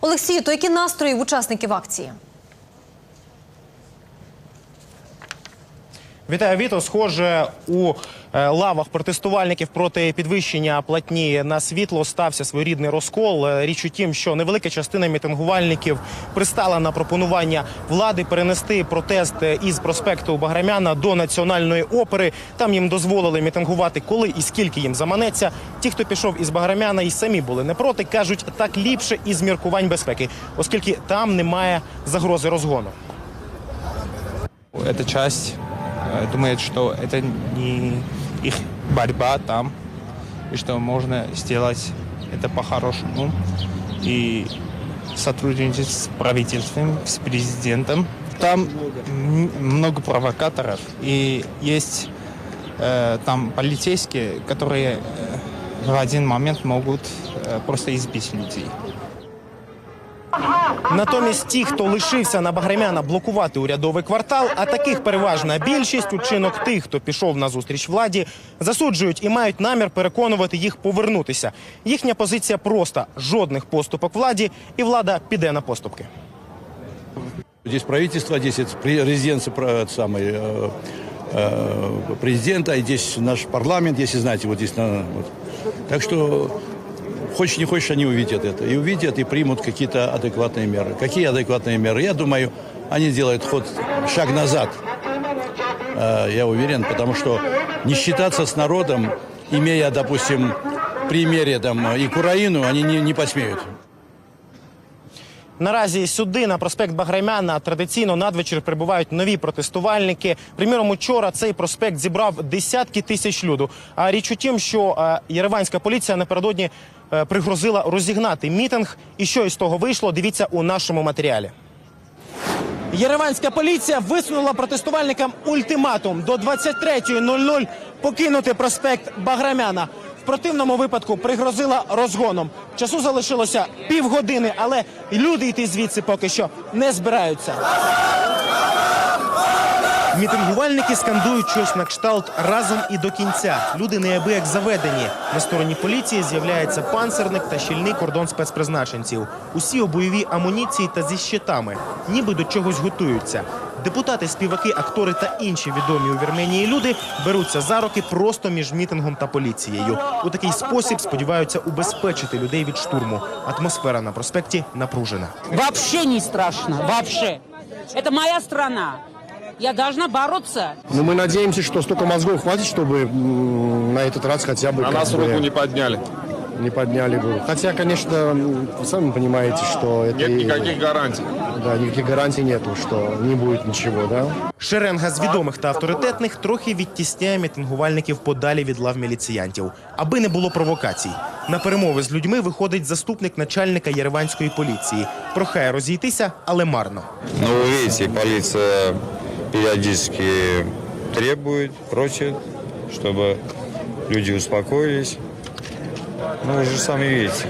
Олексію, то які настрої в учасників акції? Вітаю, Віто. Схоже, у е, лавах протестувальників проти підвищення платні на світло стався своєрідний розкол. Е, Річ у тім, що невелика частина мітингувальників пристала на пропонування влади перенести протест е, із проспекту Баграмяна до національної опери. Там їм дозволили мітингувати, коли і скільки їм заманеться. Ті, хто пішов із Баграмяна, і самі були не проти, кажуть, так ліпше із міркувань безпеки, оскільки там немає загрози розгону. Эта часть думает, что это не их борьба там, и что можно сделать это по-хорошему. И сотрудничать с правительством, с президентом. Там м- много провокаторов, и есть э, там полицейские, которые э, в один момент могут э, просто избить людей. Натомість ті, хто лишився на Багремяна блокувати урядовий квартал, а таких переважна більшість учинок тих, хто пішов на зустріч владі, засуджують і мають намір переконувати їх повернутися. Їхня позиція проста: жодних поступок владі, і влада піде на поступки. Здесь правительство, здесь это пре- резиденция про- это самой, э, э, президента, и здесь наш парламент, если знаете, вот здесь. на- вот. Так что, хочешь не хочешь, они увидят это. И увидят, и примут какие-то адекватные меры. Какие адекватные меры? Я думаю, они сделают ход, шаг назад. Э, я уверен, потому что не считаться с народом, имея, допустим, примере там, и к Украину, они не, не посмеют. Наразі сюди на проспект Баграмяна традиційно надвечір прибувають нові протестувальники. Приміром, учора цей проспект зібрав десятки тисяч люду. А річ у тім, що е, єреванська поліція напередодні е, пригрозила розігнати мітинг. І що із того вийшло? Дивіться у нашому матеріалі. Єреванська поліція висунула протестувальникам ультиматум до 23.00 покинути проспект Баграмяна. В противному випадку пригрозила розгоном. Часу залишилося півгодини, але люди йти звідси поки що не збираються. Мітингувальники скандують щось на кшталт разом і до кінця. Люди неабияк заведені. На стороні поліції з'являється панцерник та щільний кордон спецпризначенців. Усі у бойовій амуніції та зі щитами, ніби до чогось готуються. Депутати, співаки, актори та інші відомі у Вірменії люди беруться за руки просто між мітингом та поліцією. У такий спосіб сподіваються убезпечити людей від штурму. Атмосфера на проспекті напружена. Вообще не страшно, вообще. Это моя страна. Я должна бороться. Ну, мы надеемся, что столько мозгов хватит, чтобы м, на этот раз хотя бы... На как нас бы руку не подняли. не подняли бы. Хотя, конечно, м, вы сами понимаете, что это... Нет и- никаких гарантий. Да, никаких гарантий нету, что не будет ничего, да? Шеренга з відомих та авторитетних трохи відтісняє мітингувальників подалі від лав міліціянтів, аби не було провокацій. На перемови з людьми виходить заступник начальника єреванської поліції. Прохає розійтися, але марно. Ну, вы видите, полиция периодически требует, просит, чтобы люди успокоились. Ну, вы же сами видите.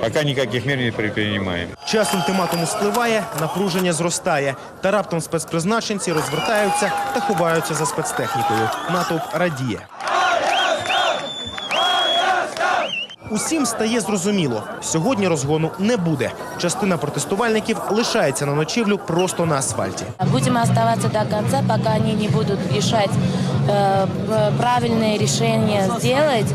Пока никаких мер не предпринимаем. Час ультиматуму спливає, напруження зростає. Та раптом спецпризначенці розвертаються та ховаються за спецтехнікою. Натовп радіє. Усім стає зрозуміло, сьогодні розгону не буде. Частина протестувальників лишається на ночівлю просто на асфальті. Будем оставаться до конца, пока они не будут решать э, п- правильные решения сделать,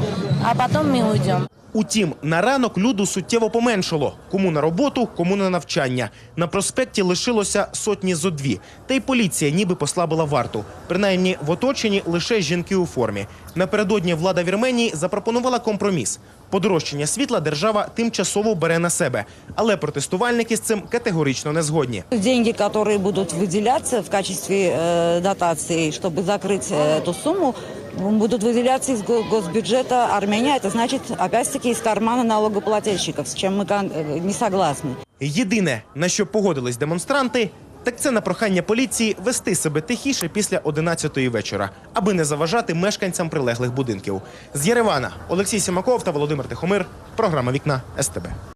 а потом мы уйдем. Утім, на ранок люду суттєво поменшало. Кому на роботу, кому на навчання. На проспекті лишилося сотні зо дві. Та й поліція ніби послабила варту. Принаймні в оточенні лише жінки у формі. Напередодні влада Вірменії запропонувала компроміс. Подорожчання світла держава тимчасово бере на себе. Але протестувальники з цим категорично не згодні. Деньги, которые будут выделяться в качестве э, дотации, чтобы закрыть э, эту сумму, м, будут выделяться из го- госбюджета Армения. Это значит, опять-таки, из кармана налогоплательщиков, с чем мы кон- э, не согласны. Єдине, на що погодились демонстранти, так це на прохання поліції вести себе тихіше після 11-ї вечора, аби не заважати мешканцям прилеглих будинків. З Єревана Олексій Сімаков та Володимир Тихомир. Програма Вікна СТБ.